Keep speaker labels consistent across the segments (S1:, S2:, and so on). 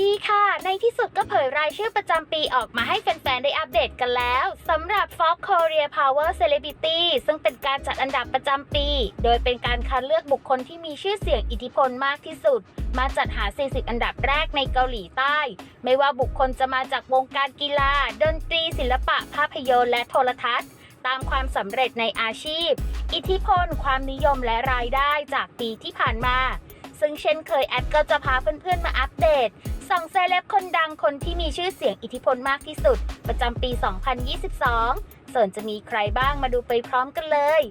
S1: ดีค่ะ ในที่สุดก็เผยรายชื่อประจำปีออกมาให้แฟนๆ ได้อัปเดตกันแล้วสำหรับ Fox Korea Power Celebrity ซึ่งเป็นการจัดอันดับประจำปี โดยเป็นการคัดเลือกบุคคลที่มีชื่อเสียงอิทธิพลมากที่สุด มาจัดหา 40 อันดับแรกในเกาหลีใต้ ไม่ว่าบุคคลจะมาจากวงการกีฬา ดนตรี ศิลปะ ภาพยนตร์ และโทรทัศน์ ตามความสำเร็จในอาชีพ อิทธิพล ความนิยมและรายได้จากปีที่ผ่านมา ซึ่งเช่นเคยแอดก็จะพาเพื่อนๆมาอัปเดต ส่องเซเลบคนดังคนที่มีชื่อเสียงอิทธิพลมากที่สุด ประจำปี 2022 ส่วนจะมีใครบ้างมาดูไปพร้อมกันเลย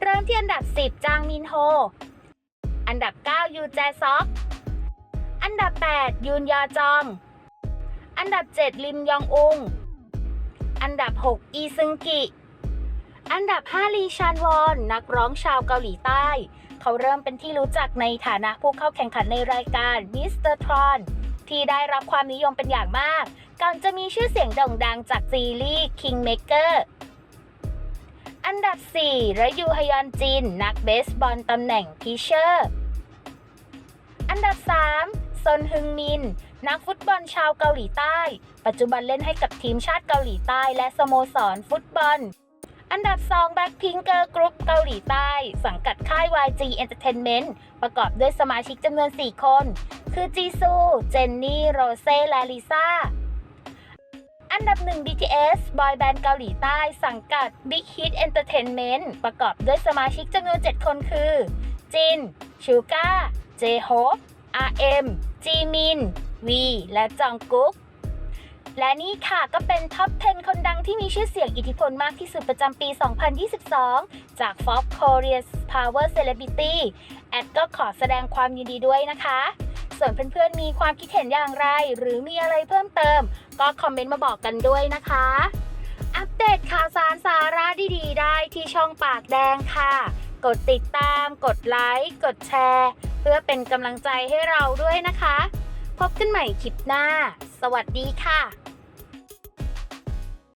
S1: เริ่มที่อันดับ 10 จางมินโฮ อันดับ 9 ยูแจซอกอันดับ 8ยูนยาจอง อันดับ 7 ลิมยองอุง อันดับ 6 อีซึงกิ อันดับ 5 ลีชานวอน นักร้องชาวเกาหลีใต้ เขาเริ่มเป็นที่รู้จักในฐานะผู้เข้าแข่งขันในรายการมิสเตอร์ทรอน ที่ได้รับความนิยมเป็นอย่างมาก ก่อนจะมีชื่อเสียงโด่งดังจากซีรีส์ Kingmaker อันดับ 4 ระยูฮยอนจิน นักเบสบอลตำแหน่งพิเชอร์ อันดับ 3 ซนฮึงมิน นักฟุตบอลชาวเกาหลีใต้ ปัจจุบันเล่นให้กับทีมชาติเกาหลีใต้และสโมสรฟุตบอล อันดับ2แบ็คพิงเกอร์กรุ๊ปเกาหลีใต้ สังกัดค่าย YG Entertainment ประกอบด้วยสมาชิกจำนวน 4 คน คือจีซู เจนนี่ โรเซ่ และลิซ่า อันดับ 1 BTS บอยแบนด์เกาหลีใต้ สังกัด Big Hit Entertainment ประกอบด้วยสมาชิกจำนวน 7 คนคือ จิน ชูก้า เจโฮป RM จีมิน วี และจองกุ๊กและนี่ค่ะก็เป็นท็อป 10คนดัง ที่มีชื่อเสียงอิทธิพลมากที่สุดประจำปี 2022 จาก Fox Korea Power Celebrity แอดก็ขอแสดงความยินดีด้วยนะคะ ส่วนเพื่อนๆมีความคิดเห็นอย่างไร หรือมีอะไรเพิ่มเติม ก็คอมเมนต์มาบอกกันด้วยนะคะ อัปเดตข่าวสารสาระดีๆ ได้ที่ช่องปากแดงค่ะ กดติดตาม กดไลค์ กดแชร์ เพื่อเป็นกำลังใจให้เราด้วยนะคะ พบกันใหม่คลิปหน้า สวัสดีค่ะ